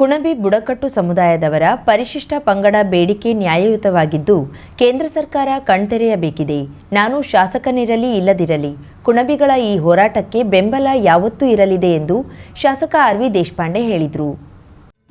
ಕುಣಬಿ ಬುಡಕಟ್ಟು ಸಮುದಾಯದವರ ಪರಿಶಿಷ್ಟ ಪಂಗಡ ಬೇಡಿಕೆ ನ್ಯಾಯಯುತವಾಗಿದ್ದು, ಕೇಂದ್ರ ಸರ್ಕಾರ ಕಣ್ತೆರೆಯಬೇಕಿದೆ. ನಾನು ಶಾಸಕನಿರಲಿ ಇಲ್ಲದಿರಲಿ, ಕುಣಬಿಗಳ ಈ ಹೋರಾಟಕ್ಕೆ ಬೆಂಬಲ ಯಾವತ್ತೂ ಇರಲಿದೆ ಎಂದು ಶಾಸಕ ಆರ್ ವಿ ದೇಶಪಾಂಡೆ ಹೇಳಿದರು.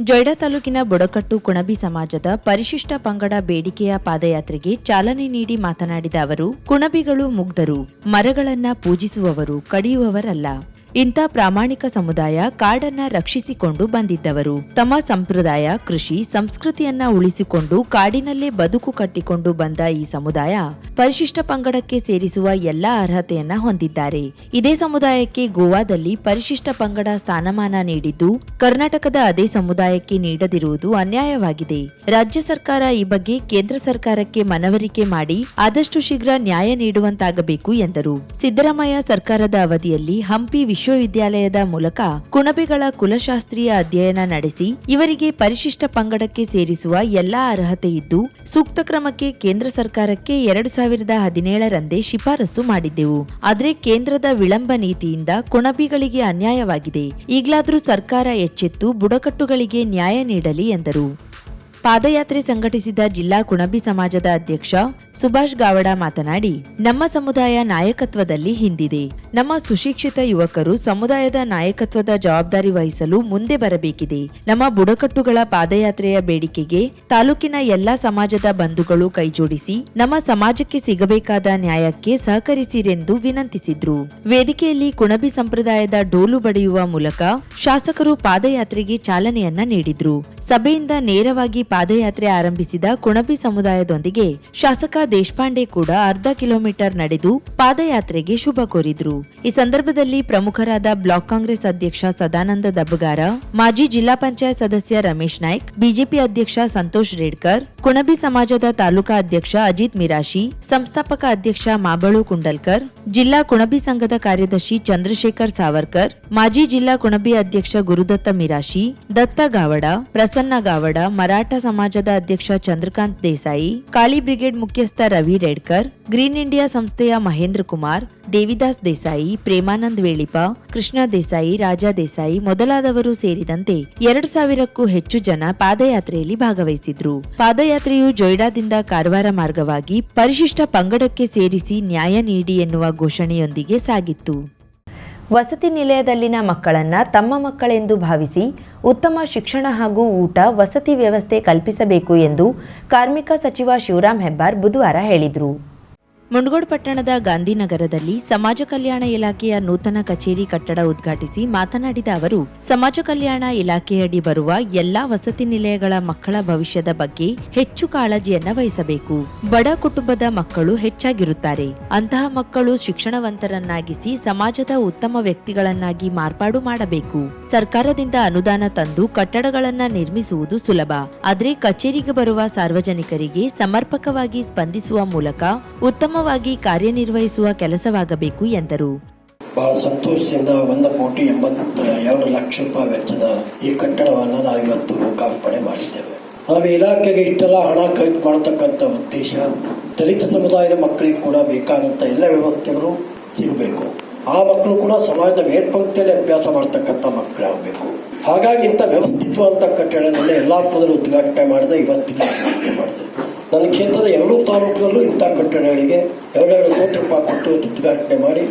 ಜೊಯ್ಡಾ ತಾಲೂಕಿನ ಬುಡಕಟ್ಟು ಕುಣಬಿ ಸಮಾಜದ ಪರಿಶಿಷ್ಟ ಪಂಗಡ ಬೇಡಿಕೆಯ ಪಾದಯಾತ್ರೆಗೆ ಚಾಲನೆ ನೀಡಿ ಮಾತನಾಡಿದ ಅವರು, ಕುಣಬಿಗಳು ಮುಗ್ಧರು, ಮರಗಳನ್ನ ಪೂಜಿಸುವವರು, ಕಡಿಯುವವರಲ್ಲ. ಇಂಥ ಪ್ರಾಮಾಣಿಕ ಸಮುದಾಯ ಕಾಡನ್ನ ರಕ್ಷಿಸಿಕೊಂಡು ಬಂದಿದ್ದವರು. ತಮ್ಮ ಸಂಪ್ರದಾಯ, ಕೃಷಿ, ಸಂಸ್ಕೃತಿಯನ್ನ ಉಳಿಸಿಕೊಂಡು ಕಾಡಿನಲ್ಲೇ ಬದುಕು ಕಟ್ಟಿಕೊಂಡು ಬಂದ ಈ ಸಮುದಾಯ ಪರಿಶಿಷ್ಟ ಪಂಗಡಕ್ಕೆ ಸೇರಿಸುವ ಎಲ್ಲ ಅರ್ಹತೆಯನ್ನ ಹೊಂದಿದ್ದಾರೆ. ಇದೇ ಸಮುದಾಯಕ್ಕೆ ಗೋವಾದಲ್ಲಿ ಪರಿಶಿಷ್ಟ ಪಂಗಡ ಸ್ಥಾನಮಾನ ನೀಡಿದ್ದು, ಕರ್ನಾಟಕದ ಅದೇ ಸಮುದಾಯಕ್ಕೆ ನೀಡದಿರುವುದು ಅನ್ಯಾಯವಾಗಿದೆ. ರಾಜ್ಯ ಸರ್ಕಾರ ಈ ಬಗ್ಗೆ ಕೇಂದ್ರ ಸರ್ಕಾರಕ್ಕೆ ಮನವರಿಕೆ ಮಾಡಿ ಆದಷ್ಟು ಶೀಘ್ರ ನ್ಯಾಯ ನೀಡುವಂತಾಗಬೇಕು ಎಂದರು. ಸಿದ್ದರಾಮಯ್ಯ ಸರ್ಕಾರದ ಅವಧಿಯಲ್ಲಿ ಹಂಪಿ ವಿಶ್ವವಿದ್ಯಾಲಯದ ಮೂಲಕ ಕುಣಬಿಗಳ ಕುಲಶಾಸ್ತ್ರೀಯ ಅಧ್ಯಯನ ನಡೆಸಿ ಇವರಿಗೆ ಪರಿಶಿಷ್ಟ ಪಂಗಡಕ್ಕೆ ಸೇರಿಸುವ ಎಲ್ಲಾ ಅರ್ಹತೆ ಇದ್ದು, ಸೂಕ್ತ ಕ್ರಮಕ್ಕೆ ಕೇಂದ್ರ ಸರ್ಕಾರಕ್ಕೆ ಎರಡು ಸಾವಿರದ ಹದಿನೇಳರಂದೇ ಶಿಫಾರಸು ಮಾಡಿದ್ದೆವು. ಆದರೆ ಕೇಂದ್ರದ ವಿಳಂಬ ನೀತಿಯಿಂದ ಕುಣಬಿಗಳಿಗೆ ಅನ್ಯಾಯವಾಗಿದೆ. ಈಗಲಾದರೂ ಸರ್ಕಾರ ಎಚ್ಚೆತ್ತು ಬುಡಕಟ್ಟುಗಳಿಗೆ ನ್ಯಾಯ ನೀಡಲಿ ಎಂದರು. ಪಾದಯಾತ್ರೆ ಸಂಘಟಿಸಿದ ಜಿಲ್ಲಾ ಕುಣಬಿ ಸಮಾಜದ ಅಧ್ಯಕ್ಷ ಸುಭಾಷ್ ಗಾವಡ ಮಾತನಾಡಿ, ನಮ್ಮ ಸಮುದಾಯ ನಾಯಕತ್ವದಲ್ಲಿ ಹಿಂದಿದೆ. ನಮ್ಮ ಸುಶಿಕ್ಷಿತ ಯುವಕರು ಸಮುದಾಯದ ನಾಯಕತ್ವದ ಜವಾಬ್ದಾರಿ ವಹಿಸಲು ಮುಂದೆ ಬರಬೇಕಿದೆ. ನಮ್ಮ ಬುಡಕಟ್ಟುಗಳ ಪಾದಯಾತ್ರೆಯ ಬೇಡಿಕೆಗೆ ತಾಲೂಕಿನ ಎಲ್ಲಾ ಸಮಾಜದ ಬಂಧುಗಳು ಕೈಜೋಡಿಸಿ, ನಮ್ಮ ಸಮಾಜಕ್ಕೆ ಸಿಗಬೇಕಾದ ನ್ಯಾಯಕ್ಕೆ ಸಹಕರಿಸಿರೆಂದು ವಿನಂತಿಸಿದ್ರು. ವೇದಿಕೆಯಲ್ಲಿ ಕುಣಬಿ ಸಂಪ್ರದಾಯದ ಡೋಲು ಬಡಿಯುವ ಮೂಲಕ ಶಾಸಕರು ಪಾದಯಾತ್ರೆಗೆ ಚಾಲನೆಯನ್ನ ನೀಡಿದ್ರು. ಸಭೆಯಿಂದ ನೇರವಾಗಿ ಪಾದಯಾತ್ರೆ ಆರಂಭಿಸಿದ ಕುಣಬಿ ಸಮುದಾಯದೊಂದಿಗೆ ಶಾಸಕ ದೇಶಪಾಂಡೆ ಕೂಡ ಅರ್ಧ ಕಿಲೋಮೀಟರ್ ನಡೆದು ಪಾದಯಾತ್ರೆಗೆ ಶುಭ ಕೋರಿದ್ರು. ಈ ಸಂದರ್ಭದಲ್ಲಿ ಪ್ರಮುಖರಾದ ಬ್ಲಾಕ್ ಕಾಂಗ್ರೆಸ್ ಅಧ್ಯಕ್ಷ ಸದಾನಂದ ದಬ್ಬಗಾರ ಮಾಜಿ ಜಿಲ್ಲಾ ಪಂಚಾಯತ್ ಸದಸ್ಯ ರಮೇಶ್ ನಾಯ್ಕ್, ಬಿಜೆಪಿ ಅಧ್ಯಕ್ಷ ಸಂತೋಷ್ ರೇಡ್ಕರ್, ಕುಣಬಿ ಸಮಾಜದ ತಾಲೂಕಾ ಅಧ್ಯಕ್ಷ ಅಜಿತ್ ಮಿರಾಶಿ, ಸಂಸ್ಥಾಪಕ ಅಧ್ಯಕ್ಷ ಮಾಬಳು ಕುಂಡಲ್ಕರ್, ಜಿಲ್ಲಾ ಕುಣಬಿ ಸಂಘದ ಕಾರ್ಯದರ್ಶಿ ಚಂದ್ರಶೇಖರ್ ಸಾವರ್ಕರ್, ಮಾಜಿ ಜಿಲ್ಲಾ ಕುಣಬಿ ಅಧ್ಯಕ್ಷ ಗುರುದತ್ತ ಮಿರಾಶಿ, ದತ್ತ ಗಾವಡ, ಪ್ರಸನ್ನ ಗಾವಡ, ಮರಾಠ ಸಮಾಜದ ಅಧ್ಯಕ್ಷ ಚಂದ್ರಕಾಂತ್ ದೇಸಾಯಿ ಕಾಳಿ ಬ್ರಿಗೇಡ್ ಮುಖ್ಯಸ್ಥ ರವಿ ರೆಡ್ಕರ್, ಗ್ರೀನ್ ಇಂಡಿಯಾ ಸಂಸ್ಥೆಯ ಮಹೇಂದ್ರ ಕುಮಾರ್, ದೇವಿದಾಸ್ ದೇಸಾಯಿ, ಪ್ರೇಮಾನಂದ್ ವೇಳಿಪ, ಕೃಷ್ಣ ದೇಸಾಯಿ, ರಾಜಾ ದೇಸಾಯಿ ಮೊದಲಾದವರು ಸೇರಿದಂತೆ ಎರಡು ಸಾವಿರಕ್ಕೂ ಹೆಚ್ಚು ಜನ ಪಾದಯಾತ್ರೆಯಲ್ಲಿ ಭಾಗವಹಿಸಿದ್ರು. ಪಾದಯಾತ್ರೆಯು ಜೊಯ್ಡಾದಿಂದ ಕಾರವಾರ ಮಾರ್ಗವಾಗಿ ಪರಿಶಿಷ್ಟ ಪಂಗಡಕ್ಕೆ ಸೇರಿಸಿ ನ್ಯಾಯ ನೀಡಿ ಎನ್ನುವ ಘೋಷಣೆಯೊಂದಿಗೆ ಸಾಗಿತ್ತು. ವಸತಿ ನಿಲಯದಲ್ಲಿನ ಮಕ್ಕಳನ್ನ ತಮ್ಮ ಮಕ್ಕಳೆಂದು ಭಾವಿಸಿ ಉತ್ತಮ ಶಿಕ್ಷಣ ಹಾಗೂ ಊಟ, ವಸತಿ ವ್ಯವಸ್ಥೆ ಕಲ್ಪಿಸಬೇಕು ಎಂದು ಕಾರ್ಮಿಕ ಸಚಿವ ಶಿವರಾಂ ಹೆಬ್ಬಾರ್ ಬುಧವಾರ ಹೇಳಿದರು. ಮುಂಡಗೋಡ್ ಪಟ್ಟಣದ ಗಾಂಧಿನಗರದಲ್ಲಿ ಸಮಾಜ ಕಲ್ಯಾಣ ಇಲಾಖೆಯ ನೂತನ ಕಚೇರಿ ಕಟ್ಟಡ ಉದ್ಘಾಟಿಸಿ ಮಾತನಾಡಿದ ಅವರು, ಸಮಾಜ ಕಲ್ಯಾಣ ಇಲಾಖೆಯಡಿ ಬರುವ ಎಲ್ಲಾ ವಸತಿ ನಿಲಯಗಳ ಮಕ್ಕಳ ಭವಿಷ್ಯದ ಬಗ್ಗೆ ಹೆಚ್ಚು ಕಾಳಜಿಯನ್ನ ವಹಿಸಬೇಕು. ಬಡ ಕುಟುಂಬದ ಮಕ್ಕಳು ಹೆಚ್ಚಾಗಿರುತ್ತಾರೆ. ಅಂತಹ ಮಕ್ಕಳು ಶಿಕ್ಷಣವಂತರನ್ನಾಗಿಸಿ ಸಮಾಜದ ಉತ್ತಮ ವ್ಯಕ್ತಿಗಳನ್ನಾಗಿ ಮಾರ್ಪಾಡು ಮಾಡಬೇಕು. ಸರ್ಕಾರದಿಂದ ಅನುದಾನ ತಂದು ಕಟ್ಟಡಗಳನ್ನ ನಿರ್ಮಿಸುವುದು ಸುಲಭ. ಆದರೆ ಕಚೇರಿಗೆ ಬರುವ ಸಾರ್ವಜನಿಕರಿಗೆ ಸಮರ್ಪಕವಾಗಿ ಸ್ಪಂದಿಸುವ ಮೂಲಕ ಉತ್ತಮವಾಗಿ ಕಾರ್ಯನಿರ್ವಹಿಸುವ ಕೆಲಸವಾಗಬೇಕು ಎಂದರು. ಬಹಳ ಸಂತೋಷದಿಂದ ಒಂದು ಕೋಟಿ ಎಂಬತ್ತ ಎರಡು ಲಕ್ಷ ರೂಪಾಯಿ ವೆಚ್ಚದ ಈ ಕಟ್ಟಡವನ್ನು ನಾವು ಇವತ್ತು ಲೋಕಾರ್ಪಣೆ ಮಾಡಿದ್ದೇವೆ. ನಾವು ಇಲಾಖೆಗೆ ಇಷ್ಟೆಲ್ಲ ಹಣ ಖರ್ಚು ಮಾಡತಕ್ಕಂಥ ಉದ್ದೇಶ ದಲಿತ ಸಮುದಾಯದ ಮಕ್ಕಳಿಗೆ ಕೂಡ ಬೇಕಾದಂಥ ಎಲ್ಲ ವ್ಯವಸ್ಥೆಗಳು ಸಿಗಬೇಕು. ಆ ಮಕ್ಕಳು ಕೂಡ ಸಮಾಜದ ಮೇಲ್ಪಂಕ್ತಿಯಲ್ಲಿ ಅಭ್ಯಾಸ ಮಾಡತಕ್ಕಂಥ ಮಕ್ಕಳಾಗಬೇಕು ಹಾಗಾಗಿ ಇಂಥ ವ್ಯವಸ್ಥಿತವಾದಂಥ ಕಟ್ಟಡದಲ್ಲಿ ಎಲ್ಲಾ ಪದರು ಉದ್ಘಾಟನೆ ಮಾಡಿದೆ ಇವತ್ತಿನ ಮಾಡಿದೆ. ನನ್ನ ಕ್ಷೇತ್ರದ ಎರಡೂ ತಾಲೂಕಿನಲ್ಲೂ ಇಂಥ ಕಟ್ಟಡಗಳಿಗೆ ಎರಡೆರಡು ಕೋಟಿ ರೂಪಾಯಿ ಕೊಟ್ಟು ಉದ್ಘಾಟನೆ ಮಾಡಿ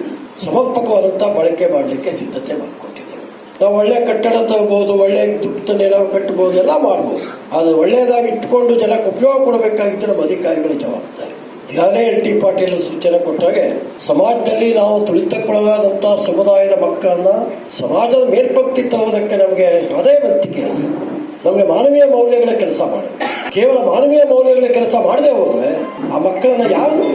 ಸಮರ್ಪಕವಾದಂಥ ಬಳಕೆ ಮಾಡಲಿಕ್ಕೆ ಸಿದ್ಧತೆ ಮಾಡಿಕೊಟ್ಟಿದ್ದೇವೆ. ನಾವು ಒಳ್ಳೆ ಕಟ್ಟಡ ತಗೋಬಹುದು ಒಳ್ಳೆ ದುಡ್ಡು ನಾವು ಕಟ್ಟಬಹುದು ಎಲ್ಲ ಮಾಡ್ಬೋದು. ಅದು ಒಳ್ಳೆಯದಾಗಿ ಇಟ್ಕೊಂಡು ಜನಕ್ಕೆ ಉಪಯೋಗ ಕೊಡಬೇಕಾಗಿದ್ದು ನಮ್ಮ ಅಧಿಕಾರಿಗಳ ಜವಾಬ್ದಾರಿ. ಈಗಾಗಲೇ ಎಲ್ ಟಿ ಪಾಟೀಲ್ ಸೂಚನೆ ಕೊಟ್ಟಾಗೆ ಸಮಾಜದಲ್ಲಿ ನಾವು ತುಳಿತಕ್ಕೊಳಗಾದಂಥ ಸಮುದಾಯದ ಮಕ್ಕಳನ್ನ ಸಮಾಜದ ಮೇಲ್ಪಂಕ್ತಿ ತರುವುದಕ್ಕೆ ನಮಗೆ ಅದೇ ವಂತಿಕೆ ನಮಗೆ ಮಾನವೀಯ ಮೌಲ್ಯಗಳ ಕೆಲಸ ಮಾಡಿ. ಕೇವಲ ಮಾನವೀಯ ಮೌಲ್ಯಗಳ ಕೆಲಸ ಮಾಡದೆ ಹೋದ್ರೆ ಆ ಮಕ್ಕಳನ್ನ ಯಾರು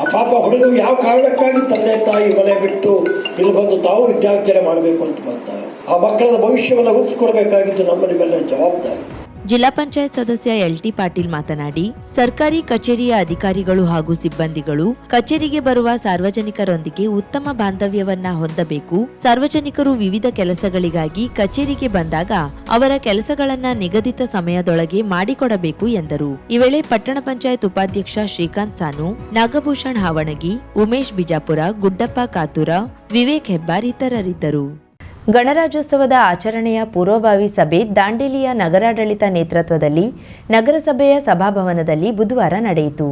ಆ ಪಾಪ ಹುಡುಗರು ಯಾವ ಕಾರಣಕ್ಕಾಗಿ ತಂದೆ ತಾಯಿ ಮನೆ ಬಿಟ್ಟು ಇಲ್ಲಿ ಬಂದು ತಾವು ವಿದ್ಯಾರ್ಜನೆ ಮಾಡಬೇಕು ಅಂತ ಬರ್ತಾರೆ ಆ ಮಕ್ಕಳ ಭವಿಷ್ಯವನ್ನು ರೂಪಿಸಿಕೊಡ್ಬೇಕಾಗಿದ್ದು ನಮ್ಮ ನಿಮ್ಮೆಲ್ಲ ಜವಾಬ್ದಾರಿ. ಜಿಲ್ಲಾ ಪಂಚಾಯತ್ ಸದಸ್ಯ ಎಲ್ಟಿ ಪಾಟೀಲ್ ಮಾತನಾಡಿ, ಸರ್ಕಾರಿ ಕಚೇರಿಯ ಅಧಿಕಾರಿಗಳು ಹಾಗೂ ಸಿಬ್ಬಂದಿಗಳು ಕಚೇರಿಗೆ ಬರುವ ಸಾರ್ವಜನಿಕರೊಂದಿಗೆ ಉತ್ತಮ ಬಾಂಧವ್ಯವನ್ನ ಹೊಂದಬೇಕು. ಸಾರ್ವಜನಿಕರು ವಿವಿಧ ಕೆಲಸಗಳಿಗಾಗಿ ಕಚೇರಿಗೆ ಬಂದಾಗ ಅವರ ಕೆಲಸಗಳನ್ನ ನಿಗದಿತ ಸಮಯದೊಳಗೆ ಮಾಡಿಕೊಡಬೇಕು ಎಂದರು. ಈ ವೇಳೆ ಪಟ್ಟಣ ಪಂಚಾಯತ್ ಉಪಾಧ್ಯಕ್ಷ ಶ್ರೀಕಾಂತ್ ಸಾನು, ನಾಗಭೂಷಣ್ ಹಾವಣಗಿ, ಉಮೇಶ್ ಬಿಜಾಪುರ, ಗುಡ್ಡಪ್ಪ ಕಾತುರ, ವಿವೇಕ್ ಹೆಬ್ಬಾರ್ ಇತರರಿದ್ದರು. ಗಣರಾಜ್ಯೋತ್ಸವದ ಆಚರಣೆಯ ಪೂರ್ವಭಾವಿ ಸಭೆ ದಾಂಡೇಲಿಯ ನಗರಾಡಳಿತ ನೇತೃತ್ವದಲ್ಲಿ ನಗರಸಭೆಯ ಸಭಾಭವನದಲ್ಲಿ ಬುಧವಾರ ನಡೆಯಿತು.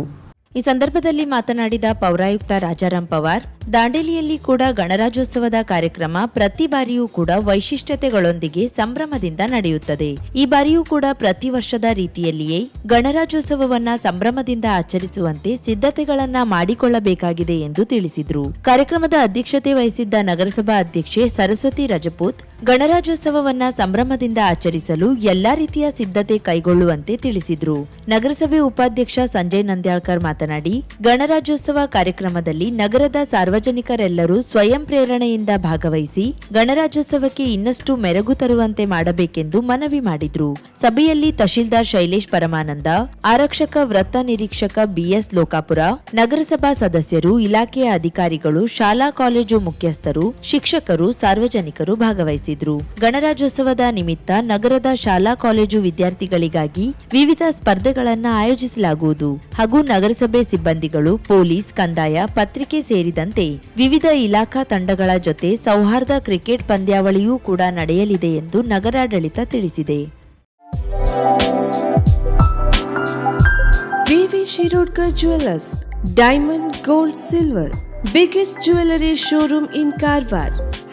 ಈ ಸಂದರ್ಭದಲ್ಲಿ ಮಾತನಾಡಿದ ಪೌರಾಯುಕ್ತ ರಾಜಾರಾಮ್ ಪವಾರ್, ದಾಂಡೇಲಿಯಲ್ಲಿ ಕೂಡ ಗಣರಾಜ್ಯೋತ್ಸವದ ಕಾರ್ಯಕ್ರಮ ಪ್ರತಿ ಬಾರಿಯೂ ಕೂಡ ವೈಶಿಷ್ಟ್ಯತೆಗಳೊಂದಿಗೆ ಸಂಭ್ರಮದಿಂದ ನಡೆಯುತ್ತದೆ. ಈ ಬಾರಿಯೂ ಕೂಡ ಪ್ರತಿ ವರ್ಷದ ರೀತಿಯಲ್ಲಿಯೇ ಗಣರಾಜ್ಯೋತ್ಸವವನ್ನ ಸಂಭ್ರಮದಿಂದ ಆಚರಿಸುವಂತೆ ಸಿದ್ಧತೆಗಳನ್ನ ಮಾಡಿಕೊಳ್ಳಬೇಕಾಗಿದೆ ಎಂದು ತಿಳಿಸಿದ್ರು. ಕಾರ್ಯಕ್ರಮದ ಅಧ್ಯಕ್ಷತೆ ವಹಿಸಿದ್ದ ನಗರಸಭಾ ಅಧ್ಯಕ್ಷೆ ಸರಸ್ವತಿ ರಜಪೂತ್, ಗಣರಾಜ್ಯೋತ್ಸವವನ್ನ ಸಂಭ್ರಮದಿಂದ ಆಚರಿಸಲು ಎಲ್ಲಾ ರೀತಿಯ ಸಿದ್ಧತೆ ಕೈಗೊಳ್ಳುವಂತೆ ತಿಳಿಸಿದ್ರು. ನಗರಸಭೆ ಉಪಾಧ್ಯಕ್ಷ ಸಂಜಯ್ ನಂದ್ಯಾಳ್ಕರ್ ಮಾತನಾಡಿ, ಗಣರಾಜ್ಯೋತ್ಸವ ಕಾರ್ಯಕ್ರಮದಲ್ಲಿ ನಗರದ ಸಾರ್ವಜನಿಕರೆಲ್ಲರೂ ಸ್ವಯಂ ಪ್ರೇರಣೆಯಿಂದ ಭಾಗವಹಿಸಿ ಗಣರಾಜ್ಯೋತ್ಸವಕ್ಕೆ ಇನ್ನಷ್ಟು ಮೆರಗು ತರುವಂತೆ ಮಾಡಬೇಕೆಂದು ಮನವಿ ಮಾಡಿದ್ರು. ಸಭೆಯಲ್ಲಿ ತಹಶೀಲ್ದಾರ್ ಶೈಲೇಶ್ ಪರಮಾನಂದ, ಆರಕ್ಷಕ ವೃತ್ತ ನಿರೀಕ್ಷಕ ಬಿಎಸ್ ಲೋಕಾಪುರ, ನಗರಸಭಾ ಸದಸ್ಯರು, ಇಲಾಖೆಯ ಅಧಿಕಾರಿಗಳು, ಶಾಲಾ ಕಾಲೇಜು ಮುಖ್ಯಸ್ಥರು, ಶಿಕ್ಷಕರು, ಸಾರ್ವಜನಿಕರು ಭಾಗವಹಿಸಿದ್ರು. ಗಣರಾಜ್ಯೋತ್ಸವದ ನಿಮಿತ್ತ ನಗರದ ಶಾಲಾ ಕಾಲೇಜು ವಿದ್ಯಾರ್ಥಿಗಳಿಗಾಗಿ ವಿವಿಧ ಸ್ಪರ್ಧೆಗಳನ್ನು ಆಯೋಜಿಸಲಾಗುವುದು. ಹಾಗೂ ನಗರಸಭೆ ಸಿಬ್ಬಂದಿಗಳು, ಪೊಲೀಸ್ ಕಂದಾಯ, ಪತ್ರಿಕೆ ಸೇರಿದಂತೆ ವಿವಿಧ ಇಲಾಖಾ ತಂಡಗಳ ಜೊತೆ ಸೌಹಾರ್ದ ಕ್ರಿಕೆಟ್ ಪಂದ್ಯಾವಳಿಯೂ ಕೂಡ ನಡೆಯಲಿದೆ ಎಂದು ನಗರಾಡಳಿತ ತಿಳಿಸಿದೆ. VV Shirodkar jewellers diamond, gold, silver, biggest jewellery showroom in Karwar.